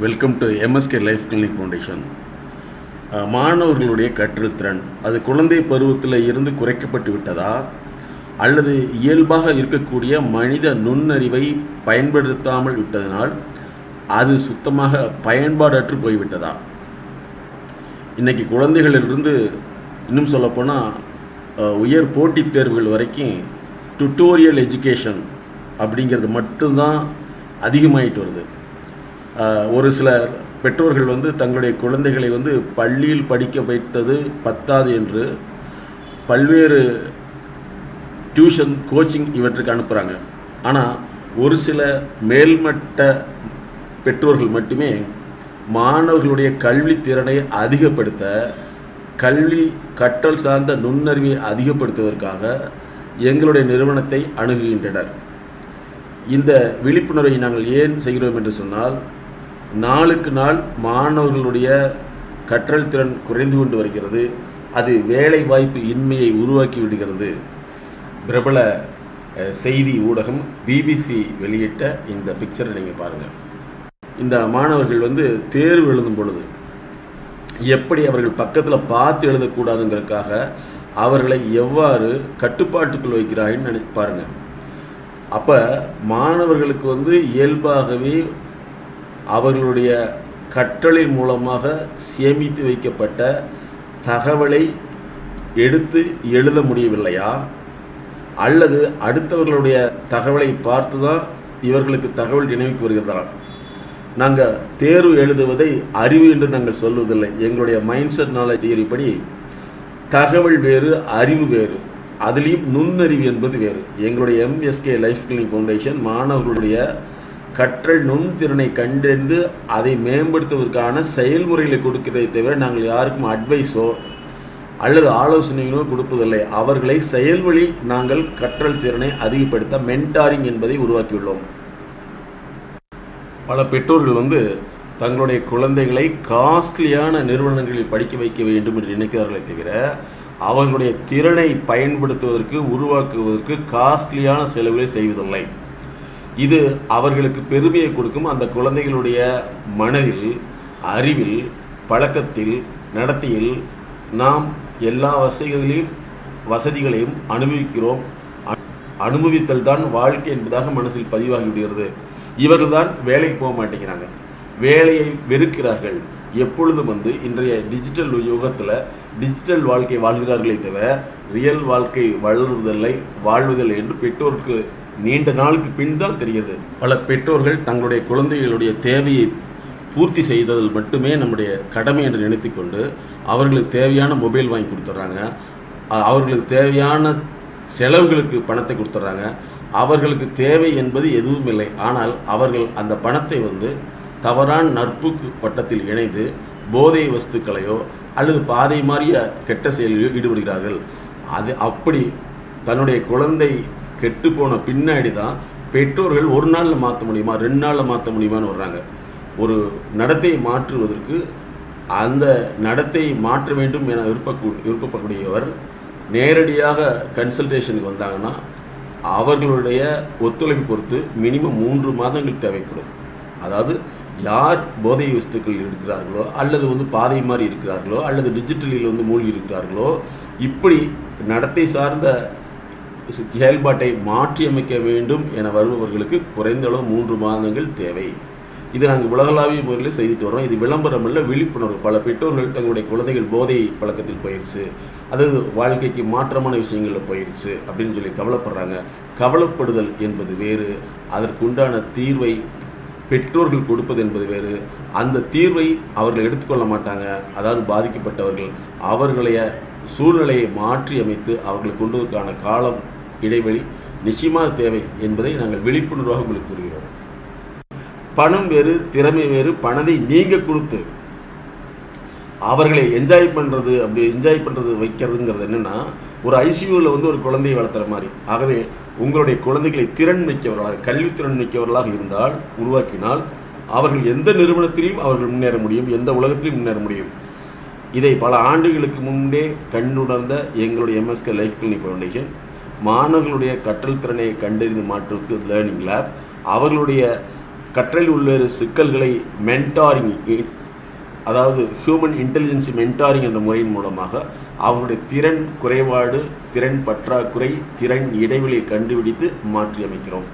Welcome to MSK life clinic foundation மாணவர்களுடைய கற்றுத்திறன். அது குழந்தை பருவத்தில் இருந்து குறைக்கப்பட்டு விட்டதா? அல்லது இயல்பாக இருக்கக்கூடிய மனித நுண்ணறிவை பயன்படுத்தாமல் விட்டதனால் அது சுத்தமாக பயன்பாடற்று போய்விட்டதா? இன்றைக்கி குழந்தைகளிலிருந்து இன்னும் சொல்லப்போனால் உயர் போட்டித் தேர்வுகள் வரைக்கும் டுட்டோரியல் எஜுகேஷன் அப்படிங்கிறது மட்டும்தான் அதிகமாயிட்டு வருது. ஒரு சில பெற்றோர்கள் வந்து தங்களுடைய குழந்தைகளை வந்து பள்ளியில் படிக்க வைத்தது பத்தாது என்று பல்வேறு டியூஷன் கோச்சிங் இவற்றுக்கு அனுப்புகிறாங்க ஆனால் ஒரு சில மேல்மட்ட பெற்றோர்கள் மட்டுமே மாணவர்களுடைய கல்வி திறனை அதிகப்படுத்த கல்வி கற்றல் சார்ந்த நுண்ணறிவை அதிகப்படுத்துவதற்காக எங்களுடைய நிறுவனத்தை அணுகுகின்றனர். இந்த விழிப்புணர்வை நாங்கள் ஏன் செய்கிறோம் என்று சொன்னால் நாளுக்கு நாள் மாணவர்களுடைய கற்றல் திறன் குறைந்து கொண்டு வருகிறது. அது வேலை வாய்ப்பு இன்மையை உருவாக்கி விடுகிறது. பிரபல செய்தி ஊடகம் பிபிசி வெளியிட்ட இந்த பிக்சரை நீங்கள் பாருங்கள் இந்த மாணவர்கள் வந்து தேர்வு எழுதும் பொழுது எப்படி அவர்கள் பக்கத்தில் பார்த்து எழுதக்கூடாதுங்கிறதுக்காக அவர்களை எவ்வாறு கட்டுப்பாட்டுக்குள் வைக்கிறாங்கன்னு நினை பாருங்கள் அப்போ மாணவர்களுக்கு வந்து இயல்பாகவே அவர்களுடைய கற்றலின் மூலமாக சேமித்து வைக்கப்பட்ட தகவலை எடுத்து எழுத முடியவில்லையா? அல்லது அடுத்தவர்களுடைய தகவலை பார்த்து தான் இவர்களுக்கு தகவல் நினைவுக்கு வருகிறதா? நாங்கள் தேர்வு எழுதுவதை அறிவு என்று நாங்கள் சொல்வதில்லை. எங்களுடைய மைண்ட் செட் நாலேஜ் தியரி தகவல் வேறு அறிவு வேறு. அதுலேயும் நுண்ணறிவு என்பது வேறு. எங்களுடைய எம்எஸ்கே லைஃப் கிளினிக் ஃபவுண்டேஷன் மாணவர்களுடைய கற்றல் நுண்திறனை கண்டறிந்து அதை மேம்படுத்துவதற்கான செயல்முறைகளை கொடுக்கிறதை தவிர நாங்கள் யாருக்கும் அட்வைஸோ அல்லது ஆலோசனைகளோ கொடுப்பதில்லை. அவர்களை செயல்வழி நாங்கள் கற்றல் திறனை அதிகப்படுத்த மென்டாரிங் என்பதை உருவாக்கியுள்ளோம். பல பெற்றோர்கள் வந்து தங்களுடைய குழந்தைகளை காஸ்ட்லியான நிறுவனங்களில் படிக்க வைக்க வேண்டும் என்று நினைக்கிறார்களே தவிர அவர்களுடைய திறனை பயன்படுத்துவதற்கு உருவாக்குவதற்கு காஸ்ட்லியான செலவுகளை செய்வதில்லை. இது அவர்களுக்கு பெருமையை கொடுக்கும் அந்த குழந்தைகளுடைய மனதில் அறிவில் பழக்கத்தில் நடத்தியில் நாம் எல்லா வசதிகளையும் வசதிகளையும் அனுபவிக்கிறோம். அனுபவித்தல் தான் வாழ்க்கை என்பதாக மனசில் பதிவாகி விடுகிறது. இவர்கள் தான் வேலைக்கு போக மாட்டேங்கிறாங்க. வேலையை வெறுக்கிறார்கள். எப்பொழுதும் வந்து இன்றைய டிஜிட்டல் யுகத்தில் டிஜிட்டல் வாழ்க்கை வாழ்கிறார்களே தவிர ரியல் வாழ்க்கை வளருதலை வாழ்வதில்லை என்று பெற்றோருக்கு நீண்ட நாளுக்கு பின் தான் தெரிகிறது பல பெற்றோர்கள் தங்களுடைய குழந்தைகளுடைய தேவையை பூர்த்தி செய்ததில் மட்டுமே நம்முடைய கடமை என்று நினைத்துக்கொண்டு அவர்களுக்கு தேவையான மொபைல் வாங்கி கொடுத்துட்றாங்க. அவர்களுக்கு தேவையான செலவுகளுக்கு பணத்தை கொடுத்துட்றாங்க. அவர்களுக்கு தேவை என்பது எதுவும் இல்லை. ஆனால் அவர்கள் அந்த பணத்தை வந்து தவறான நட்புக்கு வட்டத்தில் இணைந்து போதை வஸ்துக்களையோ அல்லது பாதை மாறிய கெட்ட செயலிலோ ஈடுபடுகிறார்கள். அது அப்படி தன்னுடைய குழந்தை கெட்டு போன பின்னாடி தான் பெற்றோர்கள் ஒரு நாளில் மாற்ற முடியுமா ரெண்டு நாளில் மாற்ற முடியுமான்னு வர்றாங்க. ஒரு நடத்தையை மாற்றுவதற்கு அந்த நடத்தையை மாற்ற வேண்டும் என விருப்பக்கூ விருப்பப்படக்கூடியவர் நேரடியாக கன்சல்டேஷனுக்கு வந்தாங்கன்னா அவர்களுடைய ஒத்துழைப்பு பொறுத்து மினிமம் மூன்று மாதங்கள் தேவைப்படும். அதாவது யார் போதை வஸ்துக்கள் இருக்கிறார்களோ அல்லது வந்து பாதை மாதிரி இருக்கிறார்களோ அல்லது டிஜிட்டலில் வந்து மூழ்கி இருக்கிறார்களோ இப்படி நடத்தை சார்ந்த செயல்பாட்டை மாற்றியமைக்க வேண்டும் என வருபவர்களுக்கு குறைந்த அளவு மூன்று மாதங்கள் தேவை. இது நாங்கள் உலகளாவிய முறையில் செய்துட்டு வரோம் இது விளம்பரம் இல்லை விழிப்புணர்வு. பல பெற்றோர்கள் தங்களுடைய குழந்தைகள் போதை பழக்கத்தில் போயிடுச்சு அதாவது வாழ்க்கைக்கு மாற்றமான விஷயங்களில் போயிடுச்சு அப்படின்னு சொல்லி கவலைப்படுறாங்க. கவலைப்படுதல் என்பது வேறு. அதற்குண்டான தீர்வை பெற்றோர்கள் கொடுப்பது என்பது வேறு. அந்த தீர்வை அவர்கள் எடுத்துக்கொள்ள மாட்டாங்க. அதாவது பாதிக்கப்பட்டவர்கள். அவர்களைய சூழ்நிலையை மாற்றி அமைத்து அவர்களை கொண்டுவதற்கான காலம் இடைவெளி நிச்சயமாக தேவை என்பதை நாங்கள் விழிப்புணர்வாக உங்களுக்கு கூறுகிறோம். பணம் வேறு திறமை வேறு பணத்தை நீங்க கொடுத்து அவர்களை என்ஜாய் பண்ணுறது அப்படி என்ஜாய் பண்ணுறது வைக்கிறதுங்கிறது என்னென்னா ஒரு ஐசியூவில் வந்து ஒரு குழந்தையை வளர்த்துற மாதிரி. ஆகவே உங்களுடைய குழந்தைகளை திறன் மிக்கவர்களாக கல்வித்திறன் மிக்கவர்களாக இருந்தால் உருவாக்கினால் அவர்கள் எந்த நிறுவனத்திலையும் அவர்கள் முன்னேற முடியும் எந்த உலகத்திலையும் முன்னேற முடியும். இதை பல ஆண்டுகளுக்கு முன்பே கண்ணுணர்ந்த எங்களுடைய எம்எஸ்கே லைஃப் கிளினிக் ஃபவுண்டேஷன் மாணவர்களுடைய கற்றல் திறனை கண்டறிந்து மாற்றுவதற்கு லேர்னிங் லேப் அவர்களுடைய கற்றலில் உள்ள சிக்கல்களை மென்டாரிங் அதாவது ஹியூமன் இன்டெலிஜென்ஸ் மென்டாரிங் என்ற முறையின் மூலமாக அவங்களுடைய திறன் குறைபாடு திறன் பற்றாக்குறை திறன் இடைவெளியை கண்டுபிடித்து மாற்றி அமைக்கிறோம்